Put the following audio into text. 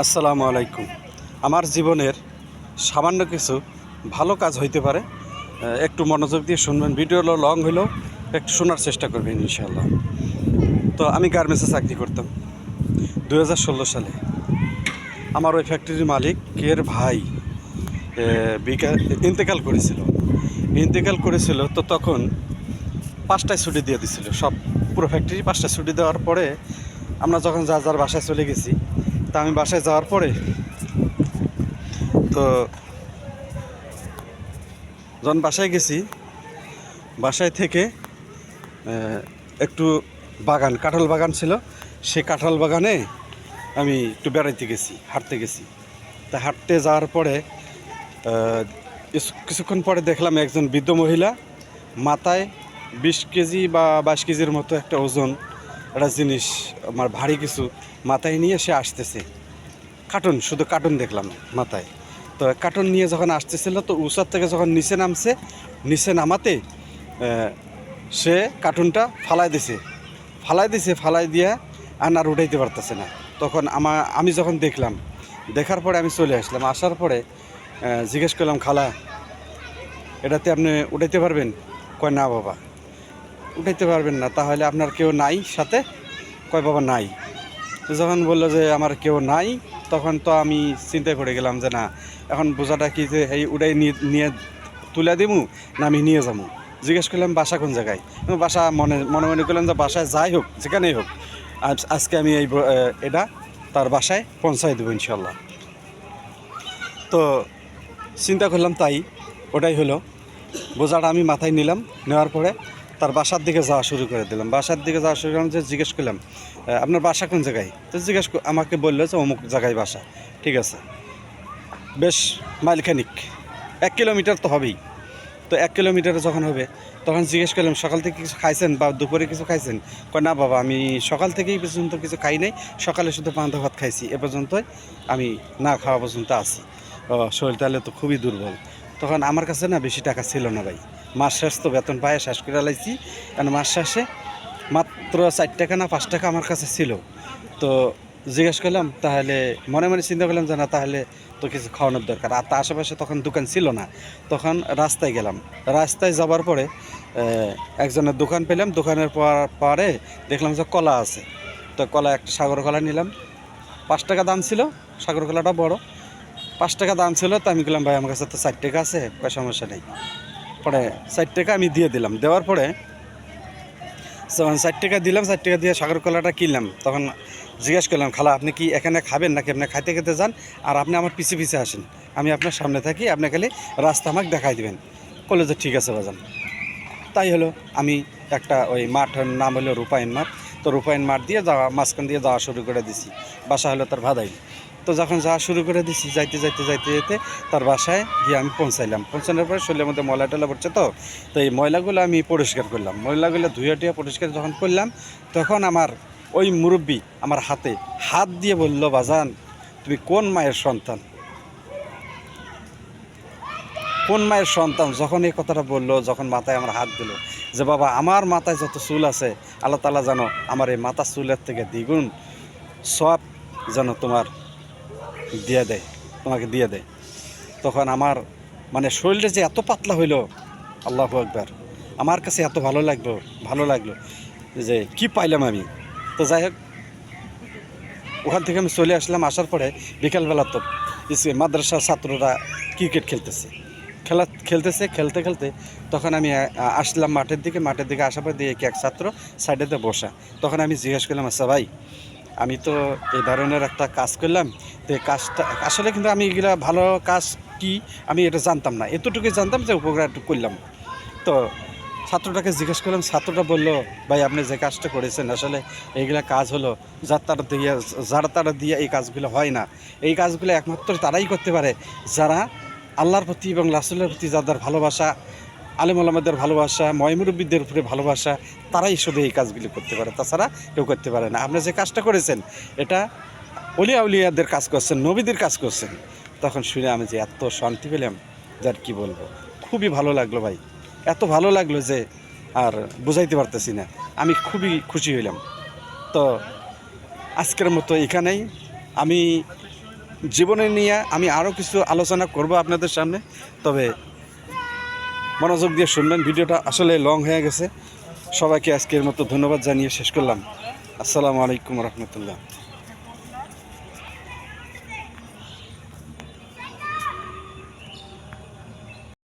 আসসালামু আলাইকুম। আমার জীবনের সামান্য কিছু ভালো কাজ হইতে পারে একটু মনোযোগ দিয়ে শুনবেন। ভিডিওগুলো লং হলেও একটু শোনার চেষ্টা করবেন ইনশাল্লাহ তো আমি গার্মেন্টসে চাকরি করতাম দু হাজার ষোলো সালে। আমার ওই ফ্যাক্টরির মালিক এর ভাই বিকা- ইন্তেকাল করেছিল। ইন্তেকাল করেছিল তো তখন পাঁচটায় ছুটি দিয়ে দিছিল। সব পুরো ফ্যাক্টরি পাঁচটায় ছুটি দেওয়ার পরে আমরা যখন যার যার বাসায় চলে গেছি তা আমি বাসায় যাওয়ার পরে তো যখন বাসায় গেছি, বাসায় থেকে একটু বাগান, কাঁঠাল বাগান ছিল। সে কাঁঠাল বাগানে আমি একটু বেড়াইতে গেছি, হাঁটতে গেছি। তা হাঁটতে যাওয়ার পরে কিছু- কিছুক্ষণ পরে দেখলাম একজন বৃদ্ধ মহিলা মাথায় বিশ কেজি বা বাইশ কেজির মতো একটা ওজন, একটা জিনিস, আমার ভারী কিছু মাথায় নিয়ে সে আসতেছে। কার্টুন, শুধু কার্টুন দেখলাম মাথায়। তো কার্টুন নিয়ে যখন আসতেছিল, তো উঁচার থেকে যখন নিচে নামছে, নিচে নামাতে সে কার্টুনটা ফালাই দিছে। ফালাই দিছে, ফালাই দিয়ে আর আর উঠাইতে পারতেছে না। তখন আমা, আমি যখন দেখলাম, দেখার পরে আমি চলে আসলাম। আসার পরে জিজ্ঞেস করলাম, খালা, এটাতে আপনি উঠাইতে পারবেন? কয়, না বাবা, উঠাইতে পারবেন না। তাহলে আপনার কেউ নাই সাথে? কয়, বাবা, নাই। যখন বলল যে আমার কেউ নাই তখন তো আমি চিন্তায় পড়ে গেলাম যে না এখন বোঝাটা কি যে এই উড়াই নিয়ে তুলে দিমু না আমি নিয়ে যাব জিজ্ঞেস করলাম বাসা কোন জায়গায়? বাসা মনে মনে মনে করলাম যে বাসায় যাই হোক যেখানেই হোক আজ আজকে আমি এই এটা তার বাসায় পৌঁছাই দেবো ইনশাল্লাহ তো চিন্তা করলাম তাই ওটাই হলো। বোঝাটা আমি মাথায় নিলাম নেওয়ার পরে তার বাসার দিকে যাওয়া শুরু করে দিলাম। বাসার দিকে যাওয়া শুরু করলাম যে জিজ্ঞেস করলাম "আহ, আপনার বাসা কোন জায়গায়? তো জিজ্ঞেস আমাকে বলল যে অমুক জায়গায় বাসা। ঠিক আছে। বেশ মাইলখানিক। এক কিলোমিটার তো হবেই। তো এক কিলোমিটার যখন হবে, তখন জিজ্ঞেস করলাম, সকাল থেকে কিছু খাইছেন বা দুপুরে কিছু খাইছেন? কয়, না বাবা, আমি সকাল থেকেই পর্যন্ত কিছু খাই নাই। সকালে শুধু পান্তা ভাত খাইছি। এ পর্যন্তই আমি না খাওয়া পর্যন্ত আছি। শরীর তাহলে তো খুবই দুর্বল। তখন আমার কাছে না বেশি টাকা ছিল না ভাই। মাস শেষ তো বেতন পায়ে শেষ করে লাইছি। কারণ মাস শেষে মাত্র চার টাকা না পাঁচ টাকা আমার কাছে ছিল। তো জিজ্ঞেস করলাম, তাহলে মনে মনে চিন্তা করলাম যে না, তাহলে তো কিছু খাওয়ানোর দরকার। আর তার আশেপাশে তখন দোকান ছিল না। তখন রাস্তায় গেলাম। রাস্তায় যাবার পরে একজনের দোকান পেলাম। দোকানের পর- দেখলাম যে কলা আছে। তো কলা একটা সাগর কলা নিলাম। পাঁচ টাকা দাম ছিল, সাগর কলাটা বড়। পাঁচ টাকা দাম ছিল, তো আমি বললাম, ভাই, আমার কাছে তো চার টাকা আছে সমস্যা নেই। পরে চার টাকা আমি দিয়ে দিলাম। দেওয়ার পরে যখন ষাট টাকা দিলাম, ষাট টাকা দিয়ে সাগর কলাটা কিনলাম, তখন জিজ্ঞেস করলাম, খালা, আপনি কি এখানে খাবেন নাকি আপনি খাইতে খেতে যান? আর আপনি আমার পিছে পিছে আসেন। আমি আপনার সামনে থাকি, আপনি খালি রাস্তা আমাকে দেখাই দিবেন। বলল যে, ঠিক আছে বাজান তাই হলো, আমি একটা ওই মাঠের নাম হলো রূপায়ণ মাঠ। তো রূপায়ণ মাঠ দিয়ে যাওয়া, মাঝখান দিয়ে যাওয়া শুরু করে দিছি। বাসা হলো তার ভাদাই তো যখন যাওয়া শুরু করে দিছি, যাইতে যাইতে যাইতে যেতে তার বাসায় গিয়ে আমি পৌঁছাইলাম। পৌঁছানোর পরে শরীরের মধ্যে ময়লা টলা পড়ছে তো তো এই ময়লাগুলো আমি পরিষ্কার করলাম। ময়লাগুলো ধুয়ে টুয়ে পরিষ্কার যখন করলাম, তখন আমার ওই মুরব্বী আমার হাতে হাত দিয়ে বলল, বাজান, তুমি কোন মায়ের সন্তান? কোন মায়ের সন্তান? যখন এই কথাটা বলল, যখন মাথায় আমার হাত দিল, যে বাবা, আমার মাথায় যত চুল আছে, আল্লাহ তালা জানো আমার এই মাথা চুলের থেকে দ্বিগুণ সব যেন তোমার দিয়ে দেয়, তোমাকে দিয়ে দেয়। তখন আমার মানে শরীরটা যে এত পাতলা হইল, আল্লাহ একবার আমার কাছে এত ভালো লাগল ভালো লাগল যে কি পাইলাম আমি। তো যাই হোক, ওখান থেকে আমি চলে আসলাম, আসার পরে বিকালবেলা তো মাদ্রাসার ছাত্ররা ক্রিকেট খেলতেছে। খেলা, খেলতেছে, খেলতে খেলতে তখন আমি আসলাম মাঠের দিকে মাঠের দিকে আসার পর দিয়ে এক ছাত্র সাইডেতে বসা। তখন আমি জিজ্ঞেস করলাম আচ্ছা ভাই আমি তো এই ধরনের একটা কাজ করলাম। তো কাজটা, আসলে কিন্তু আমি এগুলা ভালো কাজ কি আমি এটা জানতাম না। এতটুকু জানতাম যে উপকার একটু করলাম। তো ছাত্রটাকে জিজ্ঞেস করলাম, ছাত্রটা বলল, ভাই, আপনি যে কাজটা করেছেন, আসলে এইগুলা কাজ হলো যার তারা দিয়ে, যারা তারা দিয়ে এই কাজগুলো হয় না। এই কাজগুলো একমাত্র তারাই করতে পারে। যারা আল্লাহর প্রতি এবং রাসুলের প্রতি যাদের ভালোবাসা আলেম আলমাদের ভালোবাসা ময়মুরব্বীদের উপরে ভালোবাসা, তারাই শুধু এই কাজগুলি করতে পারে। তাছাড়া কেউ করতে পারে না। আপনি যে কাজটা করেছেন, এটা অলিয়া উলিয়াদের কাজ করছেন, নবীদের কাজ করছেন, তখন শুনে আমি যে এত শান্তি পেলাম যার কি বলব। খুবই ভালো লাগল ভাই। এত ভালো লাগল যে আর বুঝাইতে পারতেছি না। আমি খুবই খুশি হইলাম। তো আজকের মতো এখানেই। আমি জীবনে নিয়ে আমি আরও কিছু আলোচনা করব আপনাদের সামনে। তবে মনোযোগ দিয়ে শুনবেন। ভিডিওটা আসলে লং হয়ে গেছে। সবাইকে আজকের মতো ধন্যবাদ জানিয়ে শেষ করলাম। আসসালামু আলাইকুম রহমতুল্লাহ।